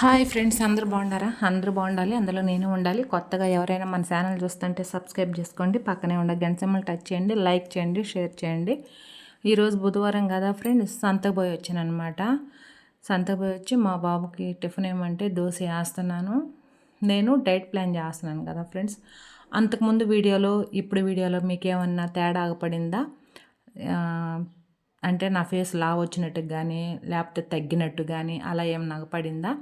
Hi friends అందరూ బాగున్నారా? అందరూ బాగుండాలి అందులో నేను ఉండాలి. కొత్తగా ఎవరైనా మన ఛానల్ చూస్తుంటే సబ్స్క్రైబ్ చేసుకోండి పక్కనే ఉండే గంట టచ్ చేయండి లైక్ చేయండి షేర్ చేయండి. ఈరోజు బుధవారం కదా ఫ్రెండ్స్ సంతకు పోయి వచ్చాను అనమాట సంతకు పోయి వచ్చి మా బాబుకి టిఫిన్ ఏమంటే దోశ వేస్తున్నాను. నేను డైట్ ప్లాన్ చేస్తున్నాను కదా ఫ్రెండ్స్. అంతకుముందు వీడియోలో ఇప్పుడు వీడియోలో మీకు ఏమన్నా తేడా ఆగపడిందా? అంటే నా ఫేస్ లావ్ వచ్చినట్టు కానీ లేకపోతే తగ్గినట్టు కానీ అలా ఏం నాకు పడిందా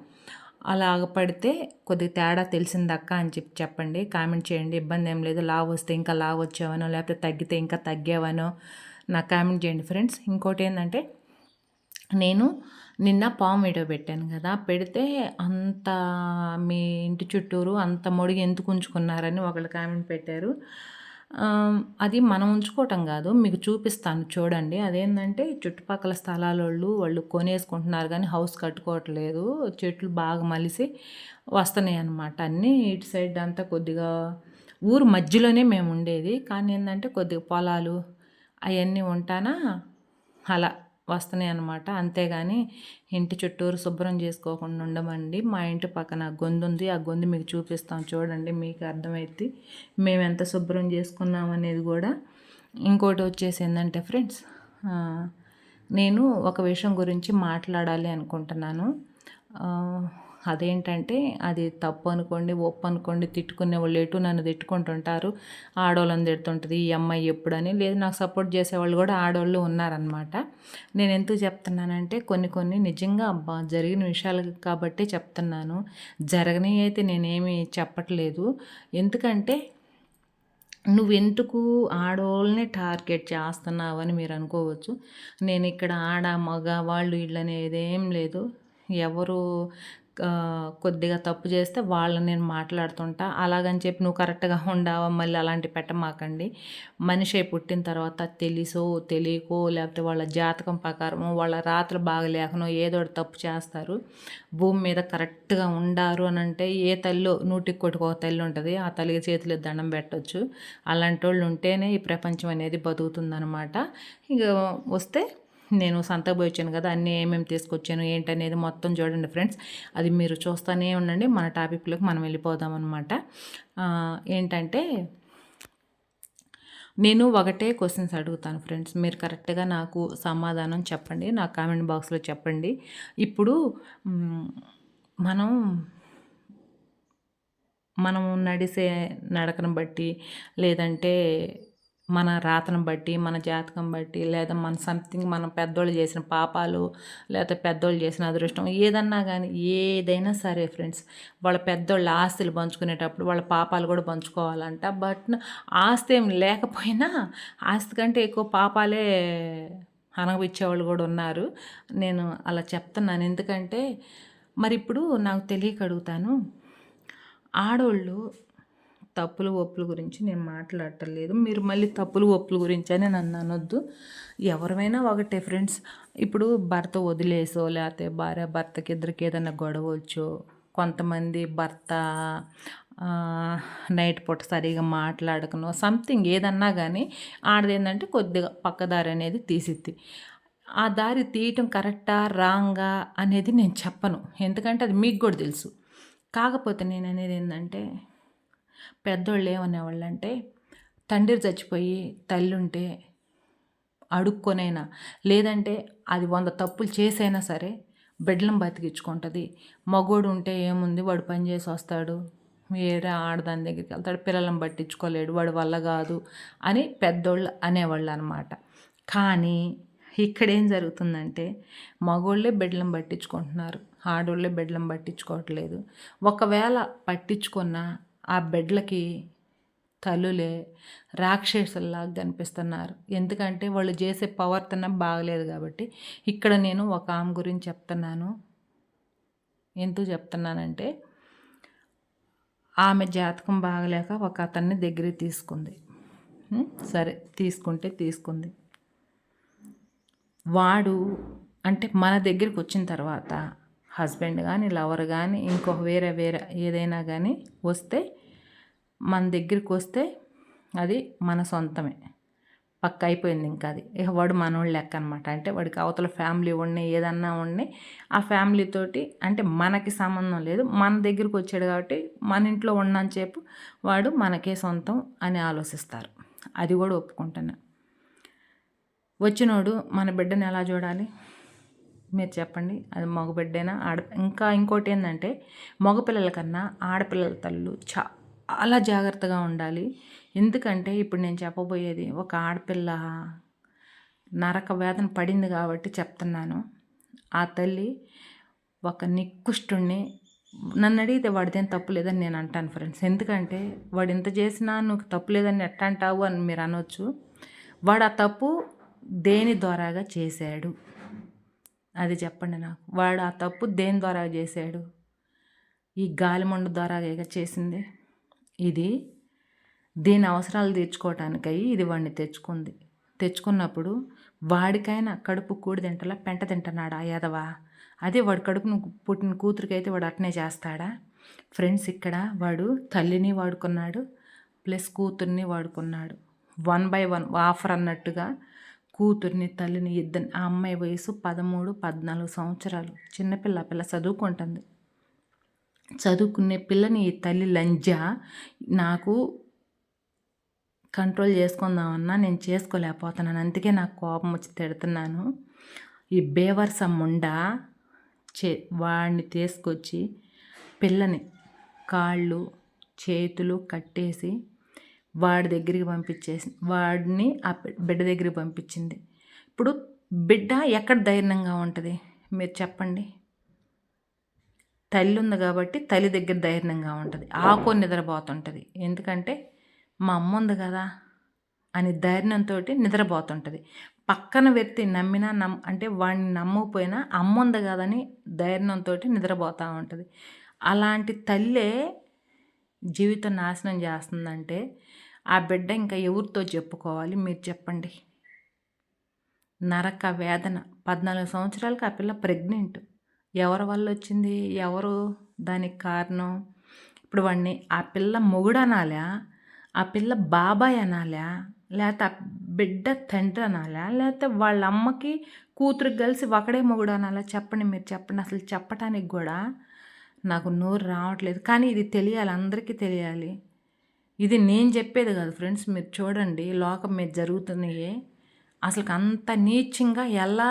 అలాగ పడితే కొద్దిగా తేడా తెలిసిందక్క అని చెప్పి చెప్పండి. కామెంట్ చేయండి. ఇబ్బంది ఏం లేదు. లావ్ వస్తే ఇంకా లావ్ వచ్చావనో లేకపోతే తగ్గితే ఇంకా తగ్గావనో నాకు కామెంట్ చేయండి ఫ్రెండ్స్. ఇంకోటి ఏంటంటే నేను నిన్న పాము వీడియో పెట్టాను కదా. పెడితే అంత మీ ఇంటి చుట్టూరు అంత మొడిగి ఎందుకు ఉంచుకున్నారని ఒకళ్ళు కామెంట్ పెట్టారు. అది మనం ఉంచుకోవటం కాదు. మీకు చూపిస్తాను చూడండి. అదేంటంటే చుట్టుపక్కల స్థలాలోళ్ళు వాళ్ళు కొనేసుకుంటున్నారు కానీ హౌస్ కట్టుకోవట్లేదు. చెట్లు బాగా మలిసి వస్తున్నాయి అన్నమాట అన్నీ. ఇటు సైడ్ అంతా కొద్దిగా ఊరు మధ్యలోనే మేము ఉండేది. కానీ ఏంటంటే కొద్దిగా పొలాలు అవన్నీ ఉంటానా? అలా. వస్తున్నాయి అనమాట అంతేగాని ఇంటి చుట్టూరు శుభ్రం చేసుకోకుండా ఉండమండి. మా ఇంటి పక్కన గొంతు ఉంది. ఆ గొంతు మీకు చూపిస్తాం. చూడండి మీకు అర్థమైతే మేము ఎంత శుభ్రం చేసుకున్నాం అనేది కూడా. ఇంకోటి వచ్చేసి ఏంటంటే ఫ్రెండ్స్ నేను ఒక విషయం గురించి మాట్లాడాలి అనుకుంటున్నాను. అదేంటంటే అది తప్పు అనుకోండి ఒప్పు అనుకోండి తిట్టుకునే వాళ్ళు ఎటు నన్ను తిట్టుకుంటుంటారు ఆడవాళ్ళని తిడుతుంటుంది ఈ అమ్మాయి ఎప్పుడని. లేదు నాకు సపోర్ట్ చేసేవాళ్ళు కూడా ఆడవాళ్ళు ఉన్నారనమాట నేను ఎందుకు చెప్తున్నానంటే కొన్ని కొన్ని నిజంగా అబ్బా జరిగిన విషయాలు కాబట్టి చెప్తున్నాను. జరగని అయితే నేనేమి చెప్పట్లేదు. ఎందుకంటే నువ్వెందుకు ఆడవాళ్ళని టార్గెట్ చేస్తున్నావు అని మీరు అనుకోవచ్చు. నేను ఇక్కడ ఆడ మగ వాళ్ళు వీళ్ళు ఏం లేదు. ఎవరు కొద్దిగా తప్పు చేస్తే వాళ్ళని నేను మాట్లాడుతుంటా. అలాగని చెప్పి నువ్వు కరెక్ట్గా ఉండవా? మళ్ళీ అలాంటి పెట్టమాకండి. మనిషి పుట్టిన తర్వాత తెలిసో తెలియకో లేకపోతే వాళ్ళ జాతకం ప్రకారమో వాళ్ళ రాత్రి బాగలేకనో ఏదో తప్పు చేస్తారు. భూమి మీద కరెక్ట్గా ఉండారు అని అంటే ఏ తల్లిలో నూటికి కొట్టుకో తల్లి ఉంటుంది. ఆ తల్లికి చేతులు దండం పెట్టవచ్చు అలాంటి వాళ్ళు ఉంటేనే ఈ ప్రపంచం అనేది బతుకుతుందనమాట ఇక వస్తే నేను సంతకు పోయి వచ్చాను కదా అన్నీ ఏమేమి తీసుకొచ్చాను ఏంటనేది మొత్తం చూడండి ఫ్రెండ్స్. అది మీరు చూస్తూనే ఉండండి మన టాపిక్లోకి మనం వెళ్ళిపోదాం అనమాట ఏంటంటే నేను ఒకటే క్వశ్చన్స్ అడుగుతాను ఫ్రెండ్స్. మీరు కరెక్ట్గా నాకు సమాధానం చెప్పండి నా కామెంట్ బాక్స్లో చెప్పండి. ఇప్పుడు మనం మనం నడిసే నడకను బట్టి లేదంటే మన రాతను బట్టి మన జాతకం బట్టి లేదా మన సంథింగ్ మన పెద్దోళ్ళు చేసిన పాపాలు లేదా పెద్దోళ్ళు చేసిన అదృష్టం ఏదన్నా కానీ ఏదైనా సరే ఫ్రెండ్స్ వాళ్ళ పెద్దోళ్ళ ఆస్తులు పంచుకునేటప్పుడు వాళ్ళ పాపాలు కూడా పంచుకోవాలంట. బట్ ఆస్తి ఏం లేకపోయినా ఆస్తి కంటే ఎక్కువ పాపాలే అనగవిచ్చేవాళ్ళు కూడా ఉన్నారు. నేను అలా చెప్తున్నాను. ఎందుకంటే మరి ఇప్పుడు నాకు తెలియక అడుగుతాను. ఆడోళ్ళు తప్పులు ఒప్పుల గురించి నేను మాట్లాడటలేదు. మీరు మళ్ళీ తప్పులు ఒప్పుల గురించి అని నన్ను అనొద్దు. ఎవరివైనా ఒకటే ఫ్రెండ్స్. ఇప్పుడు భర్త వదిలేసో లేకపోతే భార్య భర్తకి ఇద్దరికి ఏదైనా గొడవచ్చో కొంతమంది భర్త నైట్ పూట సరిగా మాట్లాడకనో సంథింగ్ ఏదన్నా కానీ ఆడది ఏంటంటే కొద్దిగా పక్కదారి అనేది తీసిద్ది. ఆ దారి తీయటం కరెక్టా రాంగా అనేది నేను చెప్పను. ఎందుకంటే అది మీకు కూడా తెలుసు. కాకపోతే నేను అనేది ఏంటంటే పెద్దోళ్ళు ఏమనేవాళ్ళు అంటే తండ్రి చచ్చిపోయి తల్లి ఉంటే అడుక్కొనైనా లేదంటే అది వంద తప్పులు చేసైనా సరే బిడ్డలం బతికించుకుంటుంది మగోడు ఉంటే ఏముంది? వాడు పని చేసి వస్తాడు. వేరే ఆడదాని దగ్గరికి వెళ్తాడు. పిల్లలను పట్టించుకోలేడు. వాడు వల్ల కాదు అని పెద్దోళ్ళు అనేవాళ్ళు అనమాట కానీ ఇక్కడ ఏం జరుగుతుందంటే మగోళ్ళే బిడ్డలను పట్టించుకుంటున్నారు. ఆడోళ్ళే బిడ్డలను పట్టించుకోవట్లేదు. ఒకవేళ పట్టించుకున్న ఆ బెడ్లకి తల్లులే రాక్షసుల్లాగా కనిపిస్తున్నారు. ఎందుకంటే వాళ్ళు చేసే ప్రవర్తన బాగలేదు కాబట్టి ఇక్కడ నేను ఒక ఆమె గురించి చెప్తున్నాను. ఎందుకు చెప్తున్నానంటే ఆమె జాతకం బాగలేక ఒక అతన్ని దగ్గరికి తీసుకుంది. సరే తీసుకుంటే తీసుకుంది. వాడు అంటే మన దగ్గరికి వచ్చిన తర్వాత హస్బెండ్ కానీ లవర్ కానీ ఇంకొక వేరే వేరే ఏదైనా కానీ వస్తే మన దగ్గరికి వస్తే అది మన సొంతమే. పక్క అయిపోయింది ఇంకా అది. ఇక వాడు మనోళ్ళు లెక్క అనమాట అంటే వాడికి అవతల ఫ్యామిలీ ఉన్నాయి ఏదన్నా ఉన్నాయి ఆ ఫ్యామిలీతోటి అంటే మనకి సంబంధం లేదు. మన దగ్గరికి వచ్చాడు కాబట్టి మన ఇంట్లో ఉన్నాను చెప్పు వాడు మనకే సొంతం అని ఆలోచిస్తారు. అది కూడా ఒప్పుకుంటున్నా. వచ్చినోడు మన బిడ్డను ఎలా చూడాలి? మీరు చెప్పండి. అది మగబిడ్డైనా ఆడ ఇంకా ఇంకోటి ఏంటంటే మగపిల్లల కన్నా ఆడపిల్లల తల్లు చాలా జాగ్రత్తగా ఉండాలి. ఎందుకంటే ఇప్పుడు నేను చెప్పబోయేది ఒక ఆడపిల్ల నరక వేదన పడింది కాబట్టి చెప్తున్నాను. ఆ తల్లి ఒక నిక్కుష్టుణ్ణి నన్ను అడిగితే వాడిదేం తప్పు లేదని నేను అంటాను ఫ్రెండ్స్. ఎందుకంటే వాడు ఇంత చేసినా నువ్వు తప్పు లేదని ఎట్లా అంటావు అని మీరు అనొచ్చు. వాడు ఆ తప్పు దేని ద్వారాగా చేశాడు? అది చెప్పండి నాకు. వాడు ఆ తప్పు దేని ద్వారా చేశాడు? ఈ గాలిమండ ద్వారా చేసింది? ఇది దీని అవసరాలు తీర్చుకోవటానికై ఇది వాడిని తెచ్చుకుంది. తెచ్చుకున్నప్పుడు వాడికైనా కడుపు కూడి తింటలా పెంట తింటున్నాడా యాదవా? అదే వాడు కడుపును పుట్టిన కూతురికి అయితే వాడు అట్నే చేస్తాడా? ఫ్రెండ్స్ ఇక్కడ వాడు తల్లిని వాడుకున్నాడు ప్లస్ కూతుర్ని వాడుకున్నాడు. వన్ బై వన్ ఆఫర్ అన్నట్టుగా కూతుర్ని తల్లిని ఇద్దరిని ఆ అమ్మాయి వయసు పదమూడు పద్నాలుగు సంవత్సరాలు. చిన్నపిల్ల పిల్ల చదువుకుంటుంది. చదువుకునే పిల్లని ఈ తల్లి లంజ నాకు కంట్రోల్ చేసుకుందామన్నా నేను చేసుకోలేకపోతున్నాను. అందుకే నాకు కోపం వచ్చి తిడుతున్నాను. ఈ బేవర్స ముండ చే వాడిని తీసుకొచ్చి పిల్లని కాళ్ళు చేతులు కట్టేసి వాడి దగ్గరికి పంపించేసి వాడిని ఆ బిడ్డ దగ్గరికి పంపించింది. ఇప్పుడు బిడ్డ ఎక్కడ ధైర్యంగా ఉంటుంది? మీరు చెప్పండి. తల్లి ఉంది కాబట్టి తల్లి దగ్గర ధైర్యంగా ఉంటుంది. ఆకో నిద్రపోతుంటుంది. ఎందుకంటే మా అమ్మ ఉంది కదా అని ధైర్యంతో నిద్రపోతుంటుంది. పక్కన వ్యక్తి నమ్మినా నమ్ అంటే వాడిని నమ్మకపోయినా అమ్మ ఉంది కదని ధైర్యంతో నిద్రపోతూ ఉంటుంది. అలాంటి తల్లే జీవితం నాశనం చేస్తుందంటే ఆ బిడ్డ ఇంకా ఎవరితో చెప్పుకోవాలి? మీరు చెప్పండి. నరక వేదన. పద్నాలుగు సంవత్సరాలకి ఆ పిల్ల ప్రెగ్నెంట్ ఎవరి వల్ల వచ్చింది? ఎవరు? దానికి కారణం? ఇప్పుడు వాడిని ఆ పిల్ల మొగుడు అనాలా? ఆ పిల్ల బాబాయ్ అనాలా? లేకపోతే ఆ బిడ్డ తండ్రి అనాలా? లేకపోతే వాళ్ళ అమ్మకి కూతురు కలిసి ఒకడే మొగుడు అనాలా? చెప్పండి మీరు చెప్పండి. అసలు చెప్పటానికి కూడా నాకు నోరు రావట్లేదు. కానీ ఇది తెలియాలి. అందరికీ తెలియాలి. ఇది నేను చెప్పేది కాదు ఫ్రెండ్స్ మీరు చూడండి లోకం మీద జరుగుతున్నాయి. అసలు అంత నీచంగా ఎలా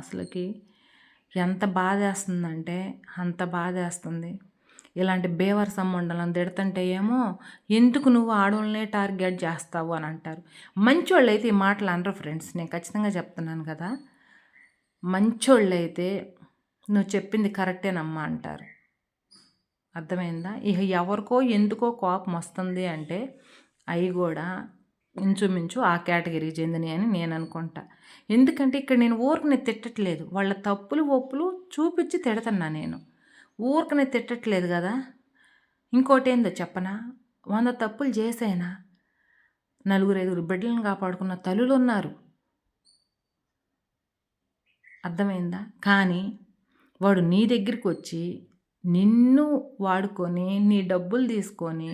అసలుకి ఎంత బాధేస్తుందంటే అంత బాధేస్తుంది ఇలాంటి బేవర్ సంబంధం తిడుతుంటే ఏమో ఎందుకు నువ్వు ఆడవాళ్ళనే టార్గెట్ చేస్తావు అని అంటారు. మంచోళ్ళు అయితే ఈ మాటలు అనరు ఫ్రెండ్స్ నేను ఖచ్చితంగా చెప్తున్నాను కదా. మంచోళ్ళు అయితే నువ్వు చెప్పింది కరెక్టేనమ్మా అంటారు. అర్థమైందా? ఇక ఎవరికో ఎందుకో కోపం వస్తుంది అంటే అవి కూడా ఇంచుమించు ఆ కేటగిరీకి చెందినవి అని నేను అనుకుంటా. ఎందుకంటే ఇక్కడ నేను ఊరికనే తిట్టట్లేదు. వాళ్ళ తప్పులు ఒప్పులు చూపించి తిడతన్నా నేను. ఊరికనే తిట్టట్లేదు కదా? ఇంకోటి ఏందో చెప్పనా? వంద తప్పులు చేసైనా? నలుగురు ఐదుగురు బిడ్డలను కాపాడుకున్న తల్లులు ఉన్నారు. అర్థమైందా? కానీ వాడు నీ దగ్గరికి వచ్చి నిన్ను వాడుకొని నీ డబ్బులు తీసుకొని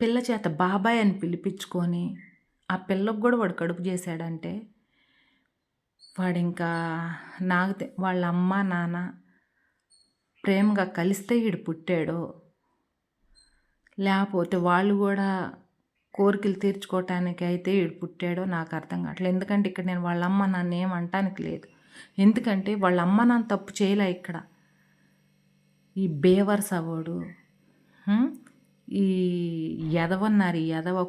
పిల్ల చేత బాబాయ్ అని పిలిపించుకొని ఆ పిల్లకు కూడా వాడు కడుపు చేశాడంటే వాడు ఇంకా నాకు వాళ్ళ అమ్మ నాన్న ప్రేమగా కలిస్తే వీడు పుట్టాడో. లేకపోతే వాళ్ళు కూడా కోరికలు తీర్చుకోవటానికి అయితే వీడు పుట్టాడో నాకు అర్థం కావట్లేదు. ఎందుకంటే ఇక్కడ నేను వాళ్ళ అమ్మ నాన్న ఏమంటానికి లేదు. ఎందుకంటే వాళ్ళ అమ్మ నాన్న తప్పు చేయలే ఇక్కడ. ఈ బేవర్ అవాడు ఈ ఎదవన్నారు ఈ ఎదవ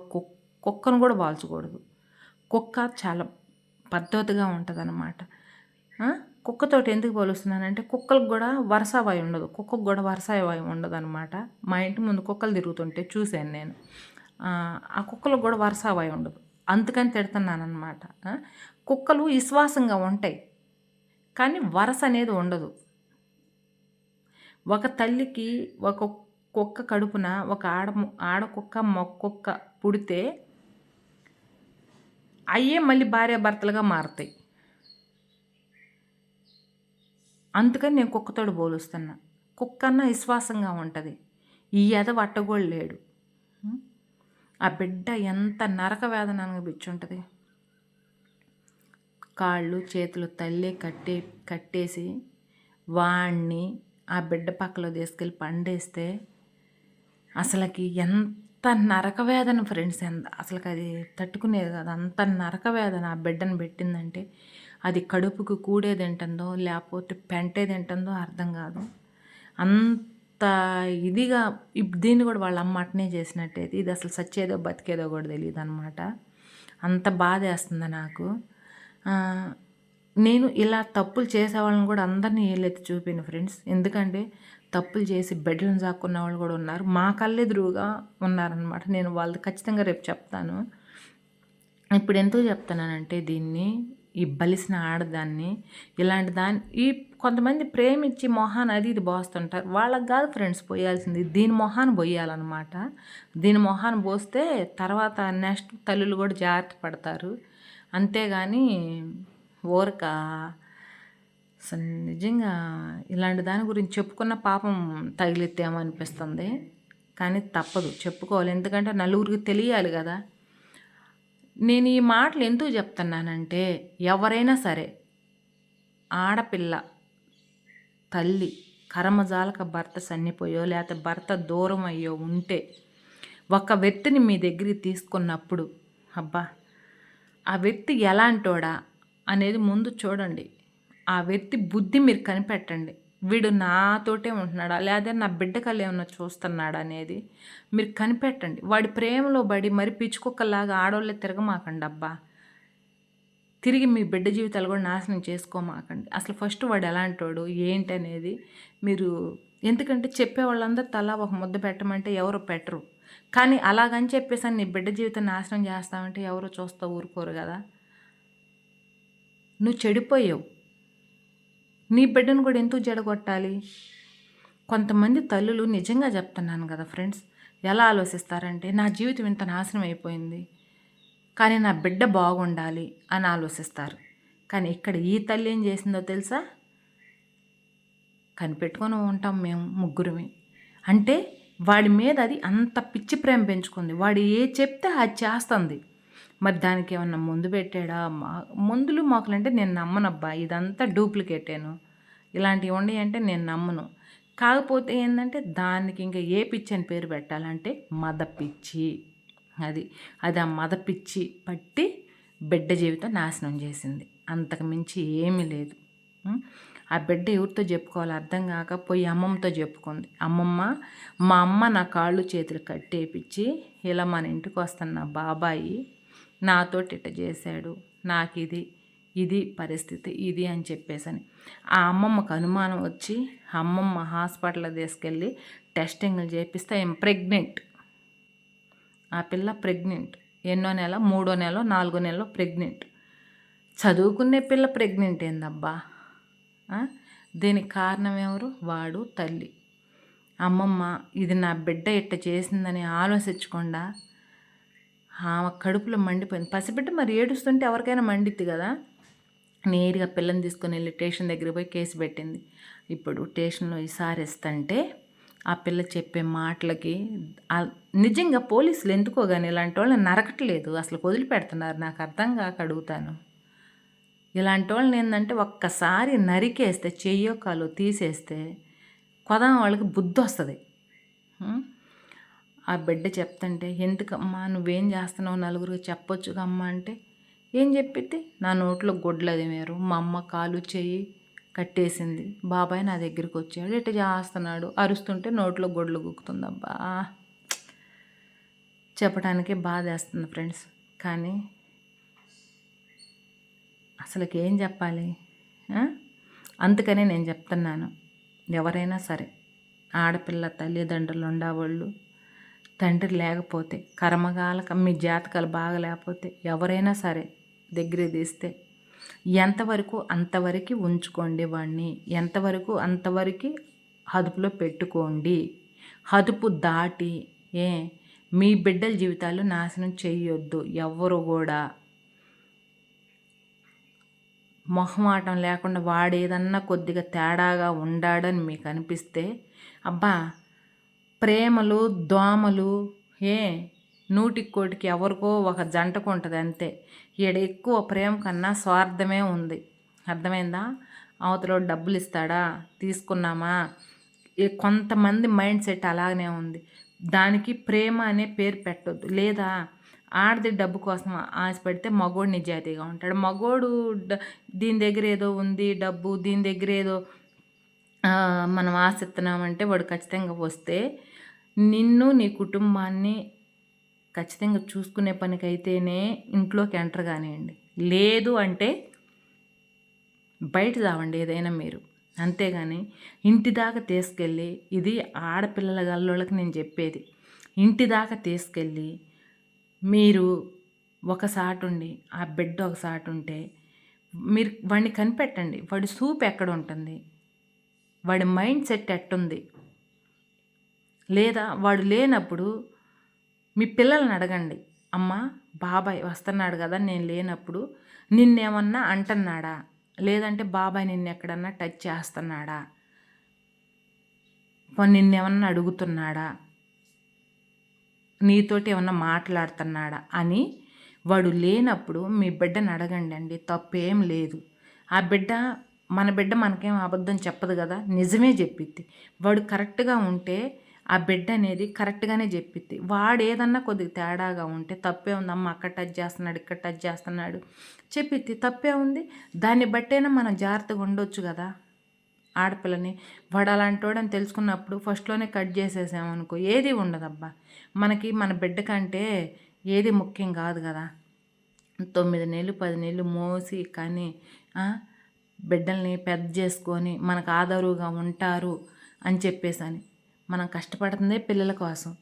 కుక్కను కూడా వాల్చకూడదు కుక్క చాలా పద్ధతిగా ఉంటుంది అనమాట కుక్కతోటి ఎందుకు పోలుస్తున్నానంటే కుక్కలకు కూడా వరసావాయి ఉండదు. కుక్కకు కూడా వరసావాయి ఉండదు అనమాట మా ఇంటి ముందు కుక్కలు తిరుగుతుంటే చూశాను నేను. ఆ కుక్కలకు కూడా వరసావాయి ఉండదు. అందుకని తిడుతున్నాను అనమాట కుక్కలు విశ్వాసంగా ఉంటాయి. కానీ వరస అనేది ఉండదు. ఒక తల్లికి ఒక కుక్క కడుపున ఒక ఆడ ఆడ కుక్క మొక్కొక్క పుడితే అయ్యే మళ్ళీ భార్యాభర్తలుగా మారుతాయి. అందుకని నేను కుక్కతోడు పోలుస్తున్నా. కుక్క అన్న విశ్వాసంగా ఉంటుంది. ఈ ఎద వట్టగోళ్ళు లేడు. ఆ బిడ్డ ఎంత నరక వేదన అనిపించుంటుంది కాళ్ళు చేతులు తల్లి కట్టే కట్టేసి వాణ్ణి ఆ బిడ్డ పక్కలో తీసుకెళ్ళి పండేస్తే అసలుకి ఎంత నరక వేదన ఫ్రెండ్స్ ఎంత అసలుకి అది తట్టుకునేది కాదు. అంత నరక వేదన ఆ బిడ్డను పెట్టిందంటే అది కడుపుకు కూడేది ఏంటందో లేకపోతే పెంటేది ఏంటందో అర్థం కాదు. అంత ఇదిగా దీన్ని కూడా వాళ్ళ అమ్మ అట్నే చేసినట్టయితే ఇది అసలు సచ్చేదో బతికేదో కూడా తెలియదు అనమాట అంత బాధ వేస్తుంది నాకు నేను ఇలా తప్పులు చేసేవాళ్ళని కూడా అందరినీ ఏళ్ళెత్తి చూపిన ఫ్రెండ్స్. ఎందుకంటే తప్పులు చేసి బెడ్లను చాక్కున్న వాళ్ళు కూడా ఉన్నారు. మా కళ్ళెదురుగా ఉన్నారనమాట నేను వాళ్ళది ఖచ్చితంగా రేపు చెప్తాను. ఇప్పుడు ఎందుకు చెప్తున్నానంటే దీన్ని ఈ బలిసిన ఆడదాన్ని ఇలాంటి దాన్ని ఈ కొంతమంది ప్రేమించి మొహాన్ అది ఇది పోస్తుంటారు వాళ్ళకి కాదు ఫ్రెండ్స్ పోయాల్సింది. దీని మొహాన్ని పోయాలన్నమాట దీని మొహాన్ని పోస్తే తర్వాత నెక్స్ట్ తల్లులు కూడా జాగ్రత్త పడతారు. అంతేగాని ఊరక అసలు నిజంగా ఇలాంటి దాని గురించి చెప్పుకున్న పాపం తగిలితేమో అనిపిస్తుంది కానీ తప్పదు చెప్పుకోవాలి. ఎందుకంటే నలుగురికి తెలియాలి కదా. నేను ఈ మాటలు ఎందుకు చెప్తున్నానంటే ఎవరైనా సరే ఆడపిల్ల తల్లి కర్మజాలక భర్త సన్నిపోయో లేకపోతే భర్త దూరం అయ్యో ఉంటే ఒక వ్యక్తిని మీ దగ్గరికి తీసుకున్నప్పుడు అబ్బా ఆ వ్యక్తి ఎలాంటోడా? అనేది ముందు చూడండి. ఆ వ్యక్తి బుద్ధి మీరు కనిపెట్టండి. వీడు నాతోటే ఉంటున్నాడా? లేదా నా బిడ్డ కళ్ళు ఏమన్నా చూస్తున్నాడా అనేది మీరు కనిపెట్టండి. వాడి ప్రేమలో పడి మరి పిచ్చుకొక్కలాగా ఆడవాళ్ళే తిరగమాకండి అబ్బా. తిరిగి మీ బిడ్డ జీవితాలు కూడా నాశనం చేసుకోమాకండి. అసలు ఫస్ట్ వాడు ఎలాంటోడు? ఏంటి అనేది మీరు ఎందుకంటే చెప్పే వాళ్ళందరూ తలా ఒక ముద్ద పెట్టమంటే ఎవరు పెట్టరు. కానీ అలాగని చెప్పేసి నీ బిడ్డ జీవితం నాశనం చేస్తామంటే ఎవరు చూస్తా ఊరుకోరు కదా? నువ్వు చెడిపోయావు. నీ బిడ్డను కూడా ఎందుకు జడగొట్టాలి కొంతమంది తల్లులు నిజంగా చెప్తున్నాను కదా ఫ్రెండ్స్ ఎలా ఆలోచిస్తారంటే నా జీవితం ఇంత నాశనం అయిపోయింది కానీ నా బిడ్డ బాగుండాలి అని ఆలోచిస్తారు. కానీ ఇక్కడ ఈ తల్లి ఏం చేసిందో తెలుసా? కనిపెట్టుకొని ఉంటాం మేము ముగ్గురమే. అంటే వాడి మీద అది అంత పిచ్చి ప్రేమ పెంచుకుంది. వాడు ఏ చెప్తే అది చేస్తుంది. మరి దానికి ఏమన్నా ముందు పెట్టాడా? మా మందులు మాకులంటే నేను నమ్మనబ్బా ఇదంతా డూప్లికేటేను. ఇలాంటివి ఉండి అంటే నేను నమ్మను. కాకపోతే ఏంటంటే దానికి ఇంకా ఏ పిచ్చి అని పేరు పెట్టాలంటే మద పిచ్చి. అది అది ఆ మద పిచ్చి పట్టి బిడ్డ జీవితం నాశనం చేసింది. అంతకు మించి ఏమీ లేదు. ఆ బిడ్డ ఎవరితో చెప్పుకోవాలి అర్థం కాక పోయి అమ్మమ్మతో చెప్పుకుంది. అమ్మమ్మ మా అమ్మ నా కాళ్ళు చేతులు కట్టేపించి ఇలా మన ఇంటికి వస్తున్న బాబాయి నాతోటి ఇట్ట చేశాడు నాకు ఇది ఇది పరిస్థితి ఇది అని చెప్పేసని. ఆ అమ్మమ్మకు అనుమానం వచ్చి అమ్మమ్మ హాస్పిటల్ తీసుకెళ్ళి టెస్టింగ్లు చేపిస్తే ఐఎమ్ ప్రెగ్నెంట్. ఆ పిల్ల ప్రెగ్నెంట్. ఎన్నో నెల మూడో నెల నాలుగో నెలలో ప్రెగ్నెంట్. చదువుకునే పిల్ల ప్రెగ్నెంట్ ఏందబ్బా? దీనికి కారణం ఎవరు? వాడు తల్లి. అమ్మమ్మ ఇది నా బిడ్డ ఇట్ట చేసిందని ఆలోచించకుండా ఆమె కడుపులో మండిపోయింది. పసిబిడ్డ మరి ఏడుస్తుంటే ఎవరికైనా మండిద్ది కదా. నేరుగా పిల్లని తీసుకొని వెళ్ళి స్టేషన్ దగ్గర పోయి కేసు పెట్టింది. ఇప్పుడు స్టేషన్లో ఈసారి ఇస్తంటే ఆ పిల్ల చెప్పే మాటలకి నిజంగా పోలీసులు ఎందుకో కానీ ఇలాంటి వాళ్ళని నరకట్లేదు. అసలు వదిలిపెడుతున్నారు. నాకు అర్థం కాక అడుగుతాను. ఇలాంటి వాళ్ళని ఏంటంటే ఒక్కసారి నరికేస్తే చెయ్యో కాలు తీసేస్తే కొదం వాళ్ళకి బుద్ధి వస్తుంది ఆ బిడ్డ చెప్తుంటే ఎందుకమ్మా నువ్వేం చేస్తున్నావు? నలుగురికి చెప్పొచ్చుగా అమ్మ అంటే ఏం చెప్పిద్ది? నా నోట్లో గుడ్లు అది మా అమ్మ కాలు చెయ్యి కట్టేసింది. బాబాయ్ నా దగ్గరికి వచ్చాడు. ఇట్లా చేస్తున్నాడు? అరుస్తుంటే నోట్లో గొడ్లు గుక్కుతుందబ్బా చెప్పడానికే బాధ వేస్తుంది ఫ్రెండ్స్. కానీ అసలుకి ఏం చెప్పాలి? అందుకనే నేను చెప్తున్నాను. ఎవరైనా సరే ఆడపిల్ల తల్లిదండ్రులు ఉండేవాళ్ళు తండ్రి లేకపోతే కర్మకాలక మీ జాతకాలు బాగా లేకపోతే ఎవరైనా సరే దగ్గర తీస్తే ఎంతవరకు అంతవరకు ఉంచుకోండి వాడిని ఎంతవరకు అంతవరకు అదుపులో పెట్టుకోండి. అదుపు దాటి ఏ మీ బిడ్డల జీవితాలు నాశనం చేయొద్దు ఎవరు కూడా. మొహమాటం లేకుండా వాడేదన్నా కొద్దిగా తేడాగా ఉండాడని మీకు అనిపిస్తే అబ్బా ప్రేమలు దోమలు ఏ? నూటికి కోటికి ఎవరికో ఒక జంటకు ఉంటుంది అంతే. ఈడ ఎక్కువ ప్రేమ కన్నా స్వార్థమే ఉంది. అర్థమైందా? అవతల డబ్బులు ఇస్తాడా? తీసుకున్నామా? కొంతమంది మైండ్ సెట్ అలాగనే ఉంది. దానికి ప్రేమ అనే పేరు పెట్టొద్దు. లేదా ఆడది డబ్బు కోసం ఆశపడితే మగోడు నిజాయితీగా ఉంటాడు. మగోడు దీని దగ్గర ఏదో ఉంది డబ్బు దీని దగ్గర ఏదో మనం ఆశిస్తున్నామంటే వాడు ఖచ్చితంగా వస్తే నిన్ను నీ కుటుంబాన్ని ఖచ్చితంగా చూసుకునే పనికైతేనే ఇంట్లోకి ఎంటర్ కానివ్వండి లేదు అంటే బయట రావండి ఏదైనా మీరు. అంతేగాని ఇంటి దాకా తీసుకెళ్ళి ఇది ఆడపిల్లల గల్లోళ్ళకి నేను చెప్పేది. ఇంటి దాకా తీసుకెళ్ళి మీరు ఒక సాటు ఉండి ఆ బిడ్డ ఒక సాటు ఉంటే మీరు వాడిని కనిపెట్టండి. వాడి సూప్ ఎక్కడ ఉంటుంది? వాడి మైండ్ సెట్ ఎట్టుంది? లేదా వాడు లేనప్పుడు మీ పిల్లల్ని అడగండి అమ్మ బాబాయ్ వస్తున్నాడు కదా నేను లేనప్పుడు నిన్నేమన్నా అంటున్నాడా? లేదంటే బాబాయ్ నిన్ను ఎక్కడన్నా టచ్ చేస్తున్నాడా? నిన్నేమన్నా అడుగుతున్నాడా? నీతోటి ఏమన్నా మాట్లాడుతున్నాడా? అని వాడు లేనప్పుడు మీ బిడ్డను అడగండి అండి తప్పేం లేదు. ఆ బిడ్డ మన బిడ్డ మనకేం అబద్ధం చెప్పదు కదా నిజమే చెప్పిద్ది. వాడు కరెక్ట్గా ఉంటే ఆ బిడ్డ అనేది కరెక్ట్గానే చెప్పిద్ది. వాడు ఏదన్నా కొద్దిగా తేడాగా ఉంటే తప్పే ఉంది అమ్మ అక్కడ టచ్ చేస్తున్నాడు ఇక్కడ టచ్ చేస్తున్నాడు చెప్పిద్ది. తప్పే ఉంది. దాన్ని బట్టేనా మనం జాగ్రత్తగా ఉండొచ్చు కదా. ఆడపిల్లని వాడు అలాంటి తెలుసుకున్నప్పుడు ఫస్ట్లోనే కట్ చేసేసామనుకో ఏది ఉండదబ్బా. మనకి మన బిడ్డ కంటే ఏది ముఖ్యం కాదు కదా. తొమ్మిది నెలలు పది నెలలు మోసి కానీ బిడ్డల్ని పెద్ద చేసుకొని మనకు ఆదరుగా ఉంటారు అని చెప్పేసి అని మనం కష్టపడుతుందే పిల్లల కోసం.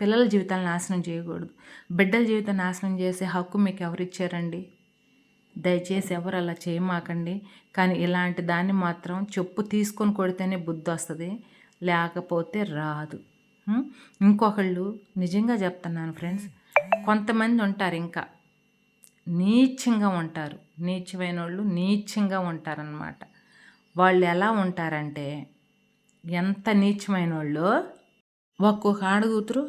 పిల్లల జీవితాలను నాశనం చేయకూడదు. బిడ్డల జీవితం నాశనం చేసే హక్కు మీకు ఎవరు ఇచ్చారండి? దయచేసి ఎవరు అలా చేయమాకండి. కానీ ఇలాంటి దాన్ని మాత్రం చెప్పు తీసుకొని కొడితేనే బుద్ధి వస్తుంది. లేకపోతే రాదు. ఇంకొకళ్ళు నిజంగా చెప్తున్నాను ఫ్రెండ్స్ కొంతమంది ఉంటారు ఇంకా. నీచంగా ఉంటారు. నీచమైన వాళ్ళు నీచంగా ఉంటారనమాట వాళ్ళు ఎలా ఉంటారంటే ఎంత నీచమైన వాళ్ళు ఒక్కొక్క ఆడగూతురు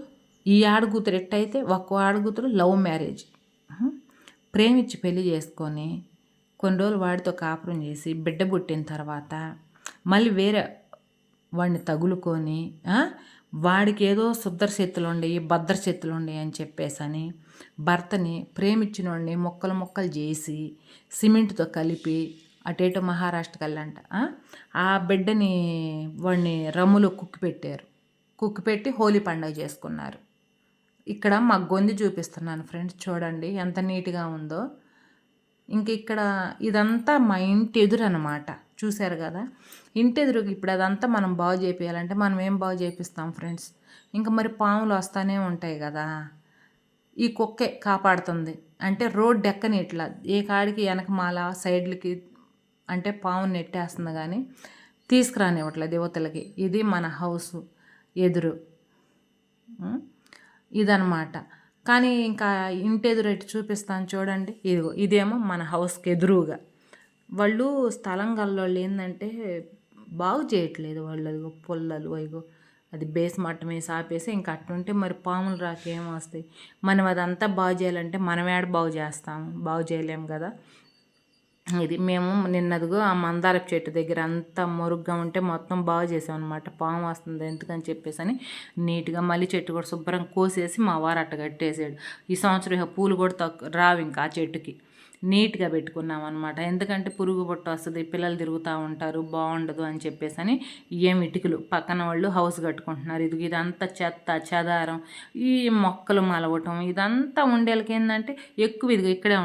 ఈ ఆడగూతురు ఎట్టయితే ఒక్కో ఆడగూతురు లవ్ మ్యారేజ్. ప్రేమించి పెళ్ళి చేసుకొని కొన్ని రోజులు వాడితో కాపురం చేసి బిడ్డ పుట్టిన తర్వాత మళ్ళీ వేరే వాడిని తగులుకొని వాడికి ఏదో శుద్ధర శక్తులు ఉండయి భద్ర శక్తులు ఉండయి అని చెప్పేసని భర్తని ప్రేమించినోడిని మొక్కలు మొక్కలు చేసి సిమెంట్తో కలిపి అటేటో మహారాష్ట్రకి వెళ్ళంట ఆ? బిడ్డని వాడిని రమ్ములో కుక్కి పెట్టారు. కుక్కి పెట్టి హోలీ పండుగ చేసుకున్నారు. ఇక్కడ మా గొంది చూపిస్తున్నాను ఫ్రెండ్స్ చూడండి ఎంత నీట్గా ఉందో. ఇంక ఇక్కడ ఇదంతా మా ఇంటి ఎదురు అనమాట చూశారు కదా? ఇంటి ఎదురుకి ఇప్పుడు అదంతా మనం బాగు చేయించాలంటే మనం ఏం బాగు చేపిస్తాం ఫ్రెండ్స్? ఇంకా మరి పాములు వస్తూనే ఉంటాయి కదా? ఈ కుక్కే కాపాడుతుంది. అంటే రోడ్డు ఎక్కని ఇట్లా ఏ కాడికి వెనకమాల సైడ్లకి అంటే పాము నెట్టేస్తుంది కానీ తీసుకురానివ్వట్లేదు దేవతలకి ఇది మన హౌస్ ఎదురు. ఇదనమాట కానీ ఇంకా ఇంటి ఎదురు చూపిస్తాను చూడండి. ఇదిగో ఇదేమో మన హౌస్కి ఎదురుగా. వాళ్ళు స్థలం గల్లోళ్ళు ఏంటంటే బాగు చేయట్లేదు వాళ్ళు. అదిగో పొల్లలు అయ్యో అది బేస్ మట్టం వేసి ఆపేసి ఇంకా అట్టుంటే మరి పాములు రాకేం వస్తాయి మనం అదంతా బాగు చేయాలంటే మనం ఏడ బాగు చేస్తాము? బాగు చేయలేము కదా? ఇది మేము నిన్నదిగో ఆ మందార చెట్టు దగ్గర అంతా మురుగ్గా ఉంటే మొత్తం బాగు చేసాం అనమాట పాము వస్తుంది ఎందుకని చెప్పేసి అని నీట్గా మళ్ళీ చెట్టు కూడా శుభ్రం కోసేసి మా వారు అట్ట కట్టేసాడు. ఈ సంవత్సరం ఇక పూలు కూడా తక్కువ రావు ఇంకా ఆ చెట్టుకి. నీట్గా పెట్టుకున్నాం అనమాట ఎందుకంటే పురుగు పొట్టు వస్తుంది పిల్లలు తిరుగుతూ ఉంటారు బాగుండదు అని చెప్పేసి అని ఏం ఇటుకలు పక్కన వాళ్ళు హౌస్ కట్టుకుంటున్నారు. ఇది ఇదంతా చెత్త చెదారం ఈ మొక్కలు మలవటం ఇదంతా ఉండేళ్ళకి ఏంటంటే ఎక్కువ ఇది ఇక్కడే